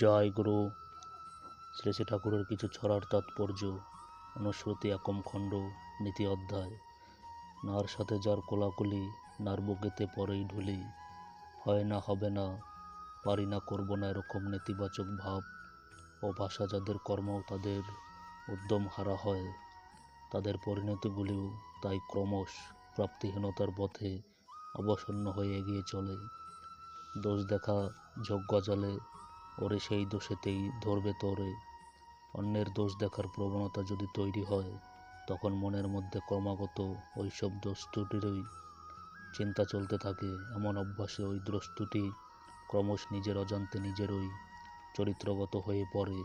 জয় গুরু। শ্রী ঠাকুরের কিছু ছড়ার তাৎপর্য অনুশ্রুতি একম খণ্ড, নীতি অধ্যায়। নার সাথে যার কোলাকুলি, নার বুকেতে পরেই ঢুলি। হয় না, হবে না, পারি না, করব না এরকম নেতিবাচক ভাব। ও ভাষা যাদের কর্ম তাদের উদ্যম হারা হয়। তাদের পরিণতিগুলিও তাই ক্রমশ প্রাপ্তিহীনতার পথে অবসন্ন হয়ে এগিয়ে চলে। দোষ দেখা ঝোঁক গজালে ওরে সেই দোষেতেই ধরবে তোরে। অন্যের দোষ দেখার প্রবণতা যদি তৈরি হয়, তখন মনের মধ্যে ক্রমাগত ওইসব দোষ ত্রুটিরই চিন্তা চলতে থাকে। এমন অভ্যাসে ওই দ্রষ্টুটি ক্রমশ নিজের অজান্তে নিজেরই চরিত্রগত হয়ে পড়ে।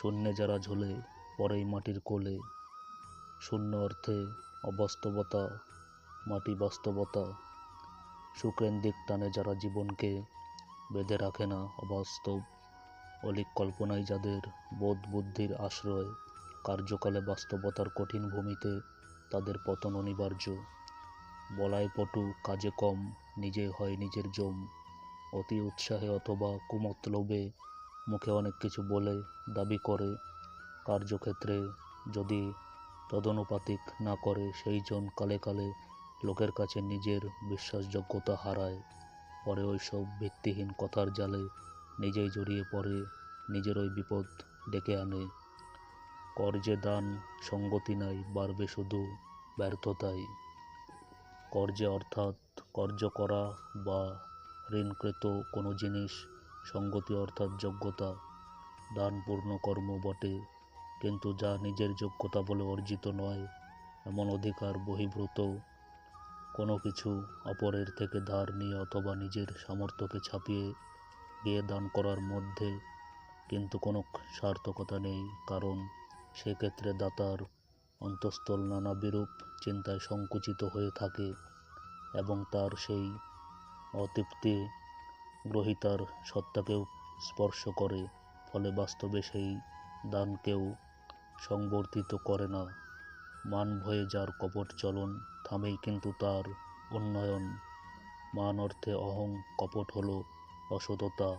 শূন্যে যারা ঝোলে, পরেই মাটির কোলে। শূন্য অর্থে অবাস্তবতা, মাটি বাস্তবতা। সুকেন্দ্রিক টানে যারা জীবনকে বেঁধে রাখে না অবাস্তব। অলিক কল্পনায় যাদের বোধ বুদ্ধির আশ্রয়, কার্যকালে বাস্তবতার কঠিন ভূমিতে তাদের পতন অনিবার্য। বলায় পটু, কাজে কম, নিজে হয় নিজের জম। অতি উৎসাহে অথবা কুমতলোভে মুখে অনেক কিছু বলে, দাবি করে। কার্যক্ষেত্রে যদি তদনুপাতিক না করে, সেই জন কালে কালে লোকের কাছে নিজের বিশ্বাসযোগ্যতা হারায়। পরে ওই সব ভিত্তিহীন কথার জালে নিজেই জড়িয়ে পড়ে, নিজের ওই বিপদ ডেকে আনে। কর্যে দান, সঙ্গতি নাই, বাড়বে শুধু ব্যর্থতাই। কর্যে অর্থাৎ কর্য করা বা ঋণকৃত কোনো জিনিস, সঙ্গতি অর্থাৎ যোগ্যতা। দান পূর্ণ কর্ম বটে, কিন্তু যা নিজের যোগ্যতা বলে অর্জিত নয়, এমন অধিকার বহির্ভূত কোনো কিছু অপরের থেকে ধার নিয়ে অথবা নিজের সামর্থ্যকে ছাপিয়ে গিয়ে দান করার মধ্যে কিন্তু কোনো সার্থকতা নেই, কারণ সেক্ষেত্রে দাতার অন্তঃস্থল নানা বিরূপ চিন্তায় সংকুচিত হয়ে থাকে এবং তার সেই অতৃপ্তি গ্রহিতার সত্তাকেও স্পর্শ করে, ফলে বাস্তবে সেই দানকেও সংবর্ধিত করে না। মান ভয়ে যার কপট চলন থামেই কিন্তু তার উন্নয়ন। মান অর্থে অহং, কপট হলো অসততা।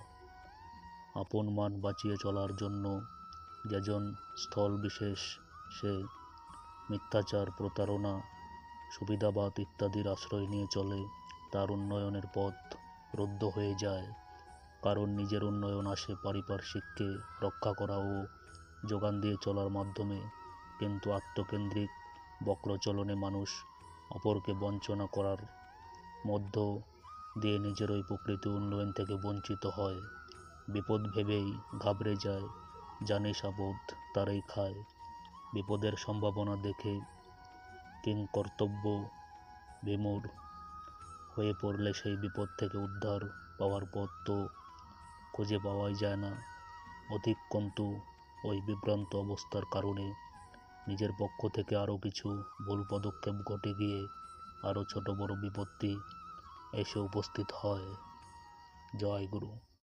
আপন মান বাঁচিয়ে চলার জন্য যেজন স্থল বিশেষ, সে মিথ্যাচার, প্রতারণা, সুবিধাবাদ ইত্যাদির আশ্রয় নিয়ে চলে, তার উন্নয়নের পথ রুদ্ধ হয়ে যায়। কারণ নিজের উন্নয়ন আসে পারিপার্শ্বিককে রক্ষা করা ও যোগান দিয়ে চলার মাধ্যমে। কিন্তু আত্মকেন্দ্রিক বক্রচলনে মানুষ অপরকে বঞ্চনা করার মধ্য দিয়ে নিজের ওই প্রকৃতি উন্নয়ন থেকে বঞ্চিত হয়। বিপদ ভেবেই ঘাবড়ে যায় জানে সাবোধ তারাই খায়। বিপদের সম্ভাবনা দেখে কিং কর্তব্য বিমূর হয়ে পড়লে সেই বিপদ থেকে উদ্ধার পাওয়ার পথ তো খুঁজে পাওয়াই যায় না। অধিক কন্তু ওই বিভ্রান্ত অবস্থার কারণে নিজের পক্ষ থেকে আরও কিছু ভুল পদক্ষেপ ঘটে গিয়ে আরও ছোট বড় বিপত্তি এসে উপস্থিত হয়। জয় গুরু।